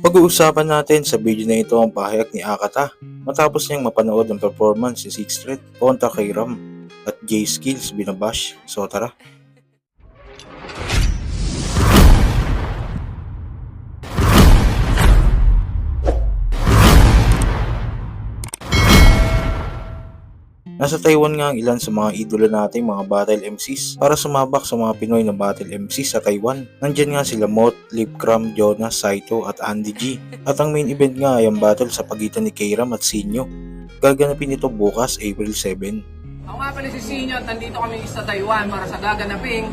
Pag-uusapan natin sa video na ito ang pahayag ni Akata matapos niyang mapanood ang performance si Sixth Street kontra kay Ram at J Skills binabash. So Nasa Taiwan nga ang ilan sa mga idolo nating mga battle MCs para sumabak sa mga Pinoy na battle MCs sa Taiwan. Nandyan nga sila Mot, Lipcram, Jonas, Saito at Andy G. At ang main event nga ay ang battle sa pagitan ni Kairam at Sinyo. Gaganapin ito bukas April 7. Ako nga pala si Sinyo at nandito kami sa Taiwan para sa gaganaping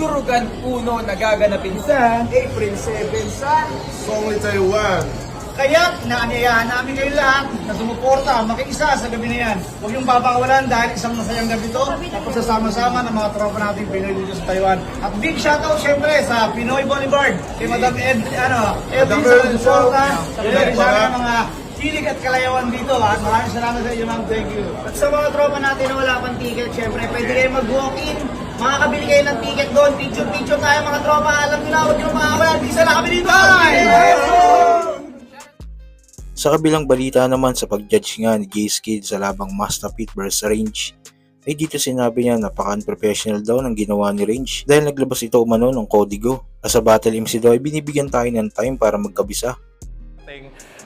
Durugan Uno na gaganapin sa April 7 sa Songli Taiwan. Kaya inaanyayahan namin kayo lahat na sumuporta, makiisa sa gabi na yan. Huwag yung babakawalan dahil isang masayang gabi to. Tapos sasama-sama ng mga tropa nating Pinoy dito sa Taiwan. At big shoutout syempre sa Pinoy Boulevard. Kay Madam Ed, ano, Edwin sa Ed, sumuporta. Sa ng mga kilig at kalayawan dito. At maraming salamat sa inyo ma'am. Thank you. At sa mga tropa natin na wala pang ticket, syempre pwede kayo mag-walk-in. Makakabili kayo ng ticket doon. Picture-picture tayo mga tropa. Alam nyo na, huwag nyo makakawala. Bisa na kami dito. Sa kabilang balita naman sa pag-judge nga ni J Skid sa labang Master Pit vs Range, ay dito sinabi niya napaka-unprofessional daw ng ginawa ni Range dahil naglabas ito umano ng kodigo. As a battle MC daw ay binibigyan tayo ng time para magkabisa.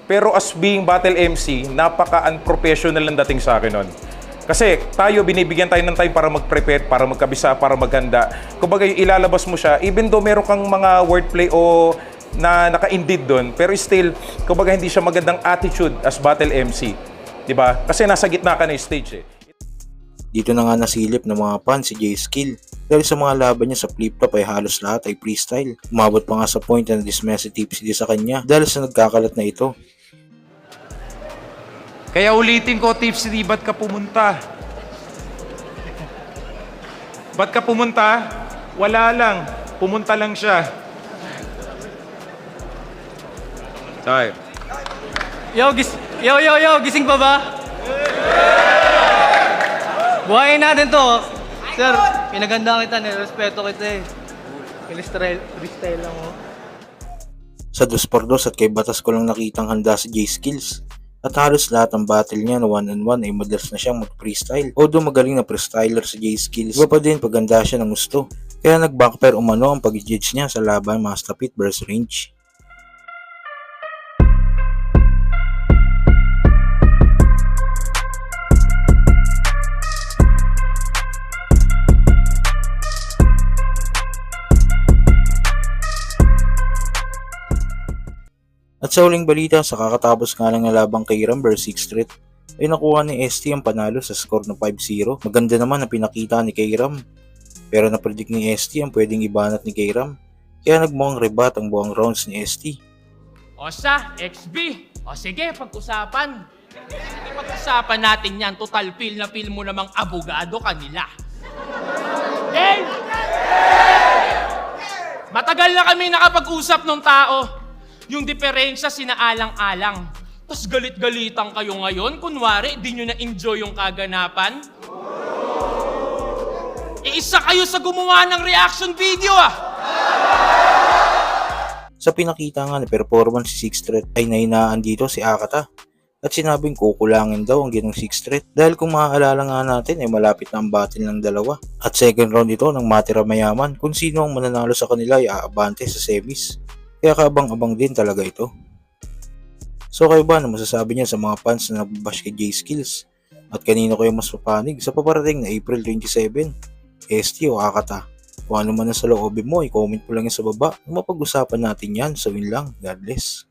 Pero as being battle MC, napaka-unprofessional ang dating sa akin nun. Kasi tayo, binibigyan tayo ng time para mag-prepare, para magkabisa, para maganda. Kumbaga, yung ilalabas mo siya, even though meron kang mga wordplay o na naka-indeed doon, pero still, kumbaga hindi siya magandang attitude as battle MC. 'Di ba? Kasi nasa gitna ka na yung stage eh. Dito na nga nasilip ng mga fans si J Skill dahil sa mga laban niya sa flip-flop ay halos lahat ay freestyle. Umabot pa nga sa point na dismiss si Tipsy sa kanya dahil sa nagkakalat na ito. Kaya ulitin ko, Tipsy, di ba't ka pumunta? Ba't ka pumunta? Wala lang. Pumunta lang siya. Sorry. Yo, gis yo, yo, yo, gising pa ba? Buhayin natin to. Sir, pinaganda kita, nirespeto kita eh. Freestyle, freestyle lang oh. Sa 2x2 at kay Batas ko lang nakitang handa si J Skills. At halos lahat ng battle niya na one on one ay madalas na siyang mag-freestyle. Although magaling na freestyler si J Skills, iba pa din paganda siya ng gusto. Kaya nag-backfire umano ang pag-judge niya sa laban Master Pit vs Range. At sa huling balita, sa kakatapos nga lang na labang kay Ram vs 6 Street, ay nakuha ni ST ang panalo sa score na 5-0. Maganda naman ang pinakita ni Kairam. Pero napredict ni ST ang pwedeng ibanat ni Kairam. Kaya nagmukhang rebat ang buong rounds ni ST. O siya, XB. O sige, pag-usapan. Pag-usapan natin yan. Total feel na feel mo namang abogado kanila. Eh! Matagal na kami nakapag-usap ng tao. Yung diferensya sinaalang-alang. Tapos galit-galitan kayo ngayon. Kunwari, di nyo na-enjoy yung kaganapan. Iisa kayo sa gumawa ng reaction video ah! Sa pinakita nga na performance si 6 Street ay nahinaan dito si Akata. At sinabing kukulangin daw ang ginong 6 Street dahil kung maaalala nga natin ay malapit na ang battle ng dalawa. At second round ito ng matira mayaman kung sino ang mananalo sa kanila ay aabante sa semis. Kaya kaabang-abang din talaga ito. So kayo ba na masasabi niya sa mga fans na nagbash kay J Skills? At kanino kayo mas papanig sa paparating na April 27? ST o Akata? Kung ano man ang sa loobin mo, i-comment mo lang yan sa baba. Mapag-usapan natin yan. So yun lang. God bless.